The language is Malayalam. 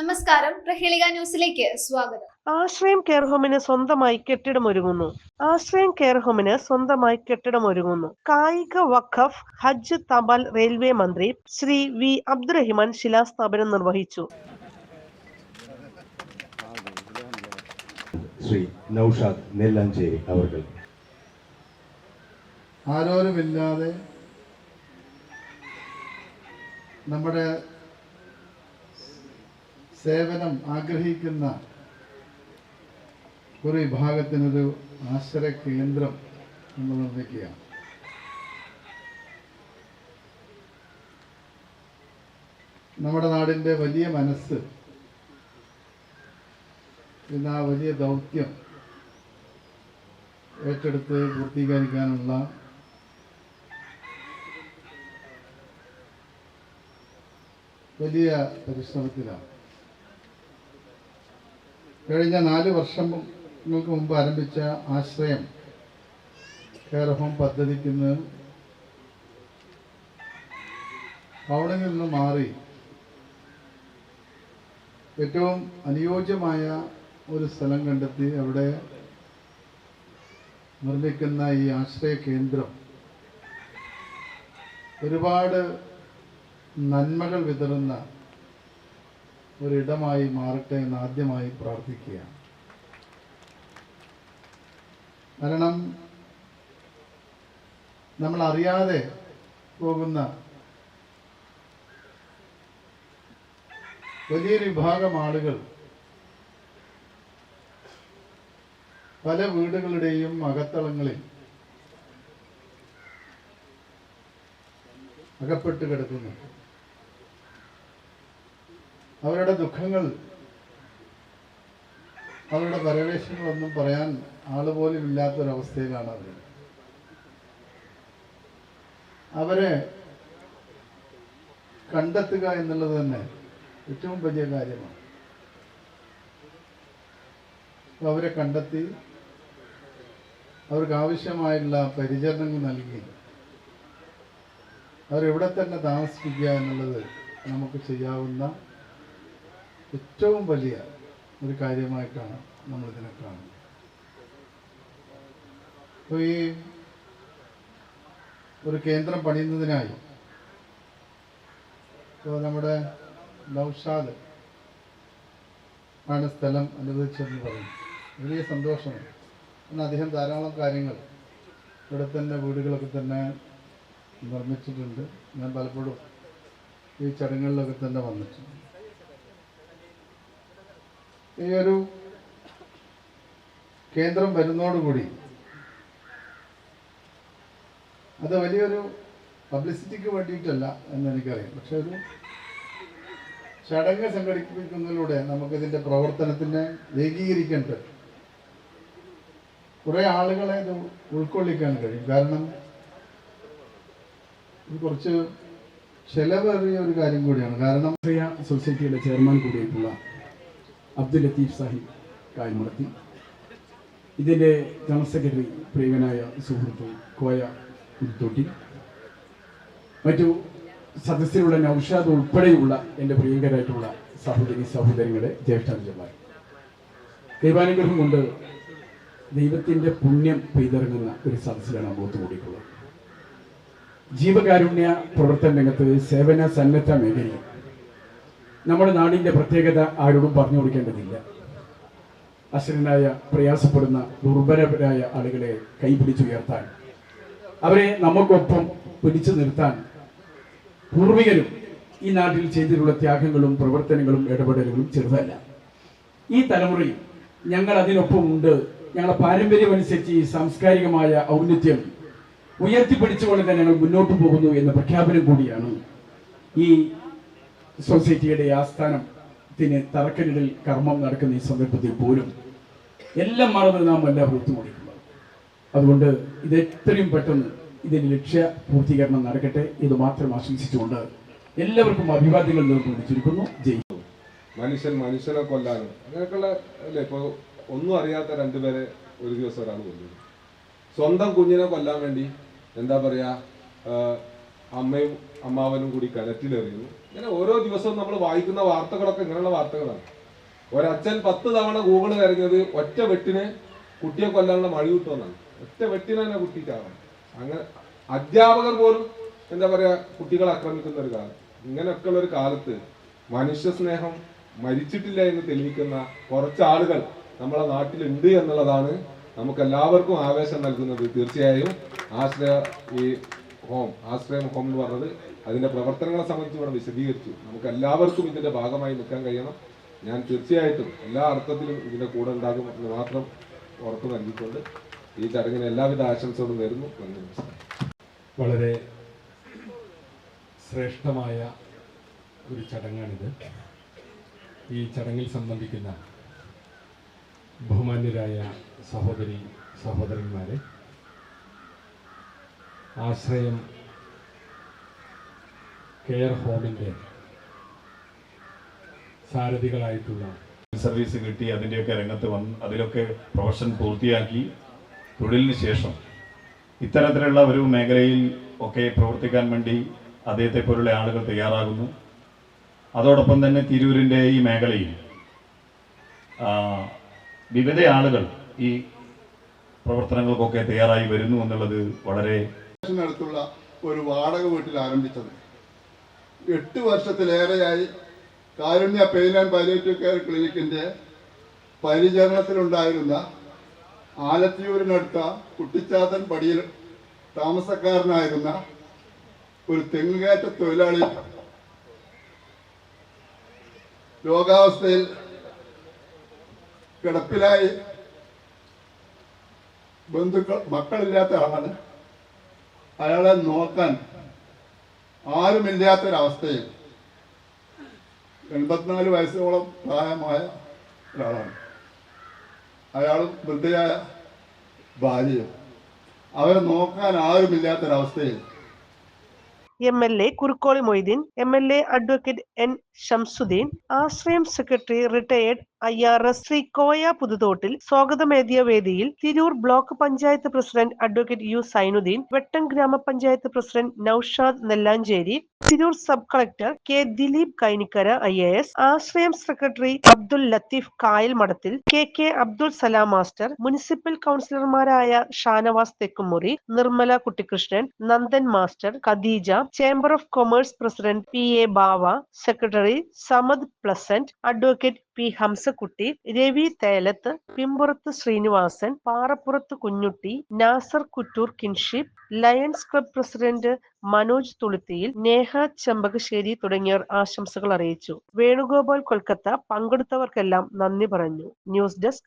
നമസ്കാരം. പ്രഹേളിക ന്യൂസിലേക്ക് സ്വാഗതം. ആശ്രയം കെയർ ഹോമിന് സ്വന്തമായി കെട്ടിടം ഒരുങ്ങുന്നു. ആശ്രയം കെയർ ഹോമിന് സ്വന്തമായി കെട്ടിടം ഒരുങ്ങുന്നു. കായിക വഖഫ് ഹജ്ജ് തപാൽ റെയിൽവേ മന്ത്രി ശ്രീ വി അബ്ദുറഹിമാൻ ശിലാസ്ഥാപനം നിർവഹിച്ചു. ശ്രീ നൌഷാദ് നെല്ലഞ്ചേരി അവർ ആരോരുമില്ലാതെ നമ്മുടെ സേവനം ആഗ്രഹിക്കുന്ന ഒരു വിഭാഗത്തിനൊരു ആശ്രയ കേന്ദ്രം നമ്മൾ നിർമ്മിക്കുകയാണ്. നമ്മുടെ നാടിന്റെ വലിയ മനസ്സ് ഇന്ന് ആ വലിയ ദൗത്യം ഏറ്റെടുത്ത് പൂർത്തീകരിക്കാനുള്ള വലിയ പരിശ്രമത്തിലാണ്. കഴിഞ്ഞ നാല് വർഷങ്ങൾക്ക് മുമ്പ് ആരംഭിച്ച ആശ്രയം കെയർ ഹോം പദ്ധതിക്ക് ഇന്ന് അവിടെ നിന്ന് മാറി ഏറ്റവും അനുയോജ്യമായ ഒരു സ്ഥലം കണ്ടെത്തി അവിടെ നിർമ്മിക്കുന്ന ഈ ആശ്രയ കേന്ദ്രം. ഒരുപാട് നന്മകൾ വിതറുന്ന ഒരിടമായി മാറട്ടെ എന്ന് ആദ്യമായി പ്രാർത്ഥിക്കുകയാണ്. കാരണം നമ്മൾ അറിയാതെ പോകുന്ന വലിയൊരു വിഭാഗം ആളുകൾ പല വീടുകളുടെയും അകത്തളങ്ങളിൽ അകപ്പെട്ട് കിടക്കുന്നു. അവരുടെ ദുഃഖങ്ങൾ അവരുടെ പരവേശങ്ങളൊന്നും പറയാൻ ആൾ പോലും ഇല്ലാത്തൊരവസ്ഥയിലാണ് അവർ അവരെ കണ്ടെത്തുക എന്നുള്ളത് തന്നെ ഏറ്റവും വലിയ കാര്യമാണ്. അവരെ കണ്ടെത്തി അവർക്ക് ആവശ്യമായുള്ള പരിചരണങ്ങൾ നൽകി അവരെവിടെ തന്നെ താമസിപ്പിക്കുക എന്നുള്ളത് നമുക്ക് ചെയ്യാവുന്ന ഏറ്റവും വലിയ ഒരു കാര്യമായിട്ടാണ് നമ്മളിതിനെ കാണുന്നത്. അപ്പോൾ ഈ ഒരു കേന്ദ്രം പണിയുന്നതിനായി ഇപ്പോൾ നമ്മുടെ നൗഷാദ് ആണ് സ്ഥലം അനുവദിച്ചതെന്ന് പറയുന്നു. വലിയ സന്തോഷമാണ്. എന്നാൽ അദ്ദേഹം ധാരാളം കാര്യങ്ങൾ ഇവിടെ തന്നെ വീടുകളൊക്കെ തന്നെ നിർമ്മിച്ചിട്ടുണ്ട്. ഞാൻ പലപ്പോഴും ഈ ചടങ്ങുകളിലൊക്കെ തന്നെ വന്നിട്ടുണ്ട്. ഈ ഒരു കേന്ദ്രം വരുന്നതോടുകൂടി അത് വലിയൊരു പബ്ലിസിറ്റിക്ക് വേണ്ടിയിട്ടല്ല എന്ന് എനിക്കറിയാം പക്ഷെ ഒരു ചടങ്ങ് സംഘടിപ്പിക്കുന്നതിലൂടെ നമുക്കിതിന്റെ പ്രവർത്തനത്തിനെ പറ്റും കുറേ ആളുകളെ ഇത് ഉൾക്കൊള്ളിക്കാൻ കഴിയും. കാരണം ഇത് കുറച്ച് ചെലവേറിയ ഒരു കാര്യം കൂടിയാണ്. കാരണം സൊസൈറ്റിയുടെ ചെയർമാൻ കൂടിയായിട്ടുള്ള അബ്ദുൽ ലത്തീഫ് സാഹിബ് കായ്മുളത്തി ഇതിന്റെ ജനറൽ സെക്രട്ടറി പ്രിയവനായ സുഹൃത്ത് കോയ ഉരുത്തോട്ടി മറ്റു സദസ്സിലുള്ള നൌഷാദ് ഉൾപ്പെടെയുള്ള എന്റെ പ്രിയങ്കരായിട്ടുള്ള സഹോദരി സഹോദരങ്ങളെ ജ്യേഷ്ഠാനുജന്മാർ ദൈവാനുഗ്രഹം കൊണ്ട് ദൈവത്തിന്റെ പുണ്യം പെയ്തിറങ്ങുന്ന ഒരു സദസ്സിലാണ് അമ്പൂത്ത് കൂടിയിട്ടുള്ളത്. ജീവകാരുണ്യ പ്രവർത്തന രംഗത്ത് സേവന സന്നദ്ധ മേഖലയിൽ നമ്മുടെ നാടിന്റെ പ്രത്യേകത ആരോടും പറഞ്ഞു കൊടുക്കേണ്ടതില്ല. അശ്വരനായ പ്രയാസപ്പെടുന്ന ദുർബലരായ ആളുകളെ കൈപിടിച്ചുയർത്താൻ അവരെ നമുക്കൊപ്പം പിടിച്ചു നിർത്താൻ പൂർവികരും ഈ നാട്ടിൽ ചെയ്തിട്ടുള്ള ത്യാഗങ്ങളും പ്രവർത്തനങ്ങളും ഇടപെടലുകളും ചെറുതല്ല. ഈ തലമുറയിൽ ഞങ്ങൾ അതിനൊപ്പം ഉണ്ട്. ഞങ്ങളുടെ പാരമ്പര്യമനുസരിച്ച് ഈ സാംസ്കാരികമായ ഔന്നത്യം ഉയർത്തിപ്പിടിച്ചുകൊണ്ട് തന്നെ ഞങ്ങൾ മുന്നോട്ട് പോകുന്നു എന്ന പ്രഖ്യാപനം കൂടിയാണ് ഈ സൊസൈറ്റിയുടെ ആസ്ഥാനത്തിന് തറക്കല്ലിടൽ കർമ്മം നടക്കുന്ന ഈ സന്ദർഭത്തിൽ പോലും എല്ലാം മറന്ന് നാം എല്ലാം ഒത്തുകൂടിയിട്ടുള്ളത് അതുകൊണ്ട് ഇത് എത്രയും പെട്ടെന്ന് ഇതിന് ലക്ഷ്യ പൂർത്തീകരണം നടക്കട്ടെ ഇത് മാത്രം ആശംസിച്ചുകൊണ്ട് എല്ലാവർക്കും അഭിവാദ്യങ്ങൾ നേർന്നു ചുരുക്കുന്നു ജയ് മനുഷ്യൻ മനുഷ്യനെ കൊല്ലാനും അങ്ങനെയൊക്കെയുള്ള അല്ലേ? ഇപ്പോൾ ഒന്നും അറിയാത്ത രണ്ടുപേരെ ഒരു ദിവസം ഒരാൾ കൊല്ലുന്നത് സ്വന്തം കുഞ്ഞിനെ കൊല്ലാൻ വേണ്ടി എന്താ പറയുക അമ്മയും അമ്മാവനും കൂടി കലറ്റിലെറിയുന്നു ഇങ്ങനെ ഓരോ ദിവസവും നമ്മൾ വായിക്കുന്ന വാർത്തകളൊക്കെ ഇങ്ങനെയുള്ള വാർത്തകളാണ്. ഒരച്ഛൻ പത്ത് തവണ ഗൂഗിൾ കരഞ്ഞത് ഒറ്റ വെട്ടിന് കുട്ടിയെ കൊല്ലാനുള്ള മഴ കിട്ടുമെന്നാണ്. ഒറ്റ വെട്ടിന് തന്നെ കുട്ടി ചാവണം അങ്ങനെ അധ്യാപകർ പോലും എന്താ പറയാ കുട്ടികളെ ആക്രമിക്കുന്ന ഒരു കാലം. ഇങ്ങനെയൊക്കെയുള്ള ഒരു കാലത്ത് മനുഷ്യ സ്നേഹം മരിച്ചിട്ടില്ല എന്ന് തെളിയിക്കുന്ന കുറച്ച് ആളുകൾ നമ്മളെ നാട്ടിലുണ്ട് എന്നുള്ളതാണ് നമുക്ക് എല്ലാവർക്കും ആവേശം നൽകുന്നത്. തീർച്ചയായും ആശ്രയ ഈ ഹോം ആശ്രയം ഹോം എന്ന് പറഞ്ഞത് അതിന്റെ പ്രവർത്തനങ്ങളെ സംബന്ധിച്ച് ഇവിടെ വിശദീകരിച്ചു. നമുക്ക് എല്ലാവർക്കും ഇതിന്റെ ഭാഗമായി നിൽക്കാൻ കഴിയണം. ഞാൻ തീർച്ചയായിട്ടും എല്ലാ അർത്ഥത്തിലും ഇതിന്റെ കൂടെ ഉണ്ടാകും എന്ന് മാത്രം ഉറപ്പ് നൽകിക്കൊണ്ട് ഈ ചടങ്ങിന് എല്ലാവിധ ആശംസകളും നേരുന്നു. നന്ദി വളരെ ശ്രേഷ്ഠമായ ഒരു ചടങ്ങാണിത്. ഈ ചടങ്ങിൽ സംബന്ധിക്കുന്ന ബഹുമാന്യരായ സഹോദരി സഹോദരന്മാരെ ആശ്രയം കെയർ ഹോമിന്റെ സാരഥികളായിട്ടുള്ള സർവീസ് കിട്ടി അതിന്റെയൊക്കെ രംഗത്ത് വന്ന് അതിലൊക്കെ പ്രൊഫഷൻ പൂർത്തിയാക്കി തൊഴിലിന് ശേഷം ഇത്തരത്തിലുള്ള ഒരു മേഖലയിൽ ഒക്കെ പ്രവർത്തിക്കാൻ വേണ്ടി അദ്ദേഹത്തെ പോലുള്ള ആളുകൾ തയ്യാറാകുന്നു. അതോടൊപ്പം തന്നെ തിരൂരിന്റെ ഈ മേഖലയിൽ വിവിധ ആളുകൾ ഈ പ്രവർത്തനങ്ങൾക്കൊക്കെ തയ്യാറായി വരുന്നു എന്നുള്ളത് വളരെ അടുത്തുള്ള ഒരു വാടക വീട്ടിൽ ആരംഭിച്ചത്. എട്ട് വർഷത്തിലേറെയായി Karunya pain and palliative care ക്ലിനിക്കിന്റെ പരിചരണത്തിലുണ്ടായിരുന്ന ആലത്തിയൂരിനടുത്ത കുട്ടിച്ചാത്തൻ പടിയിൽ താമസക്കാരനായിരുന്ന ഒരു തെങ്ങുകയറ്റ തൊഴിലാളി രോഗാവസ്ഥയിൽ കിടപ്പിലായി ബന്ധുക്കൾ മക്കളില്ലാത്ത ആളാണ്. അയാളെ നോക്കാൻ ആരുമില്ലാത്തൊരവസ്ഥയിൽ എൺപത്തിനാല് വയസ്സോളം പ്രായമായ ഒരാളാണ്. അയാളും വൃദ്ധയായ ഭാര്യയും. അവരെ നോക്കാൻ ആരുമില്ലാത്തൊരവസ്ഥയിൽ M L A Kurukkoli Moideen M L A advocate N Shamsuddeen Ashrayam secretary retired I R S Shri Koya Puthuthottil സ്വാഗതമേതിയ വേദിയിൽ Tirur block panchayat president advocate U Sainudheen Vettom ഗ്രാമപഞ്ചായത്ത് president Noushad Nellancheri Tirur sub collector K Dileep Kainikkara I A S Ashrayam secretary Abdul Latheef Kayal Madathil K K Abdul Salam master municipal കൗൺസിലർമാരായ Shanavas Thekkumuri Nirmala Kuttikrishnan Nandan master Khadeeja chamber of commerce president P A Bava secretary Samad Pleasant advocate P Hamsakutty Ravi Thelath Pimpurath Sreenivasan Parappurath Kunhutty Nasar Kuttoor kinship lions club president Manoj Thuluthiyil Neha Chembakassery തുടങ്ങിയവർ ആശംസകൾ അറിയിച്ചു. വേണുഗോപാൽ കൊൽക്കത്ത പങ്കെടുത്തവർക്കെല്ലാം നന്ദി പറഞ്ഞു. News desk